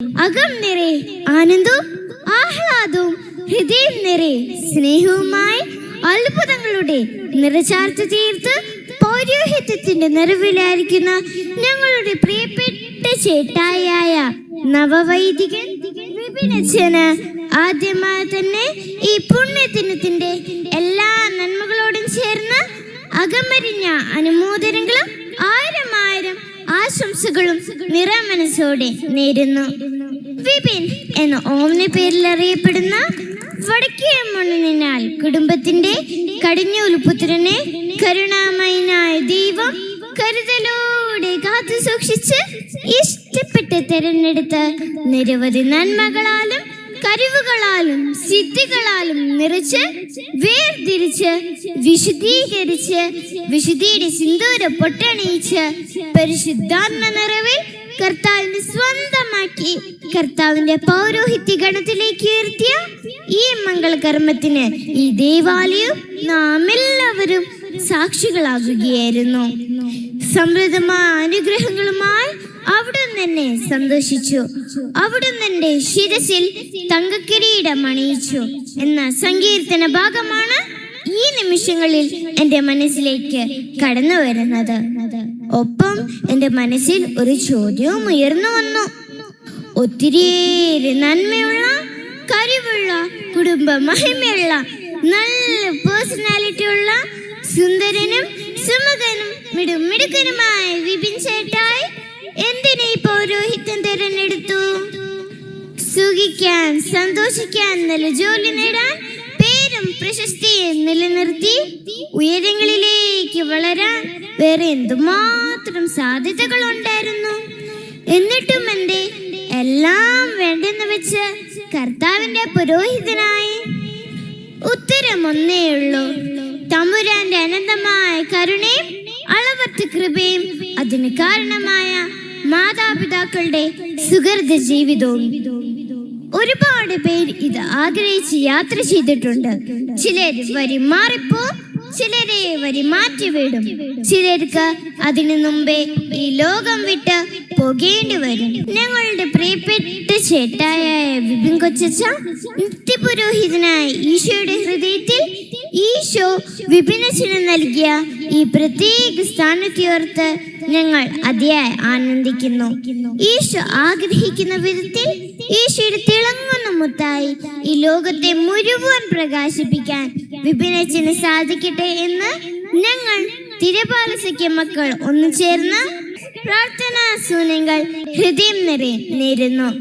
അകം നിറെ ആനന്ദവും ആഹ്ലാദവും ഹൃദയം നിറെ സ്നേഹവുമായി അത്ഭുതങ്ങളുടെ നിറചാർത്ത് തീർത്ത് പൗരോഹിത്യത്തിന്റെ നിറവിലായിരിക്കുന്ന ഞങ്ങളുടെ പ്രിയപ്പെട്ട ചേട്ടായായ നവവൈദികൻ വിപിനച്ചന് ആദ്യമായി തന്നെ ഈ പുണ്യദിനത്തിന്റെ എല്ലാ നന്മകളോടും ചേർന്ന് അകമരിഞ്ഞ അനുമോദനങ്ങളും ആയിരം ആശംസകളും നിറമനസോടെ നേരുന്നു. വിപിൻ എന്ന ഓമന പേരിൽ അറിയപ്പെടുന്ന വടക്കേ മണ്ണിനാൽ കുടുംബത്തിന്റെ കടിഞ്ഞൂൽ പുത്രനെ കരുണാമയനായ ദൈവം കരുതലോടെ കാത്തു സൂക്ഷിച്ച് ഇഷ്ടപ്പെട്ട് തിരഞ്ഞെടുത്ത് നിരവധി നന്മകളാലും കഴിവുകളാലും സിദ്ധികളാലും നിറച്ച് വേർതിരിച്ച് വിശുദ്ധീകരിച്ച് വിശുദ്ധിയുടെ സിന്ദൂര പൊട്ടണിയിച്ച് പരിശുദ്ധാത്മ നിറവിൽ കർത്താവിന് സ്വന്തമാക്കി കർത്താവിന്റെ പൗരോഹിത്യ ഗണത്തിലേക്ക് ഉയർത്തിയ ഈ മംഗളകർമ്മത്തിന് ഈ ദേവാലയം നാം എല്ലാവരും സാക്ഷികളാകുകയായിരുന്നു. സമൃദ്ധമായ അനുഗ്രഹങ്ങളുമായി അവിടുന്ന് തന്നെ സന്തോഷിച്ചു. അവിടുന്ന് എന്റെ ശിരസിൽ തങ്കക്കിരീടം അണിയിച്ചു. എന്ന സങ്കീർത്തന ഭാഗമാണ് ഈ നിമിഷങ്ങളിൽ എന്റെ മനസ്സിലേക്ക് കടന്നു വരുന്നത്. ഒപ്പം എന്റെ മനസ്സിൽ ഒരു ചോദ്യവും ഉയർന്നു വന്നു. ഒത്തിരിയേറെ നന്മയുള്ള കഴിവുള്ള കുടുംബ മഹിമയുള്ള നല്ല പേഴ്സണാലിറ്റി ഉള്ള സുന്ദരനും സുമുഖനും മിടുമിടുക്കനുമായ വിപിൻ ചേട്ടായി എന്തിനെ പൗരോഹിത്യം തിരഞ്ഞെടുത്തു? സുഖിക്കാൻ സന്തോഷിക്കാൻ നല്ല ജോലി നേടാൻ പേരും പ്രശസ്തിയും നിലനിർത്തി ഉയരങ്ങളിലേക്ക് വളരാൻ വേറെ എന്തുമാത്രം സാധ്യതകൾ ഉണ്ടായിരുന്നു എന്നിട്ടും എന്റെ എല്ലാം വേണ്ടെന്ന് വെച്ച് കർത്താവിന്റെ പുരോഹിതനായി ഉത്തരം ഒന്നേ ഉള്ളൂ. തമ്പുരാന്റെ അനന്തമായ അളവറ്റ കൃപയും അതിന് കാരണമായ മാതാപിതാക്കളുടെ സുഹൃത ജീവിതവും. ഒരുപാട് പേർ ഇത് ആഗ്രഹിച്ച് യാത്ര ചെയ്തിട്ടുണ്ട്. ചിലർ വരി മാറിപ്പോ ചിലരെ വരി മാറ്റി വിടും ചിലർക്ക് അതിനു മുമ്പേ ഈ ലോകം വിട്ട് പോകേണ്ടി വരും. ഞങ്ങളുടെ പ്രിയപ്പെട്ട ചേട്ടായ വിപിൻ കൊച്ചച്ച നിത്യപുരോഹിതനായ ഈശോയുടെ ഹൃദയത്തിൽ ഈശോ വിപിനച്ചന് നൽകിയ ഈ പ്രത്യേക സ്ഥാനത്തിയോർത്ത് ഞങ്ങൾ അതിയായി ആനന്ദിക്കുന്നു. ഈശോ ആഗ്രഹിക്കുന്ന വിധത്തിൽ ഈശോയുടെ തിളങ്ങുന്ന മുത്തായി ഈ ലോകത്തെ മുഴുവൻ പ്രകാശിപ്പിക്കാൻ വിപിനച്ചന് സാധിക്കട്ടെ എന്ന് ഞങ്ങൾ തിരപാലസയ്ക്ക് മക്കൾ ഒന്നു ചേർന്ന് പ്രാർത്ഥനാ സൂനങ്ങൾ ഹൃദയം നിറയെ നേരുന്നു.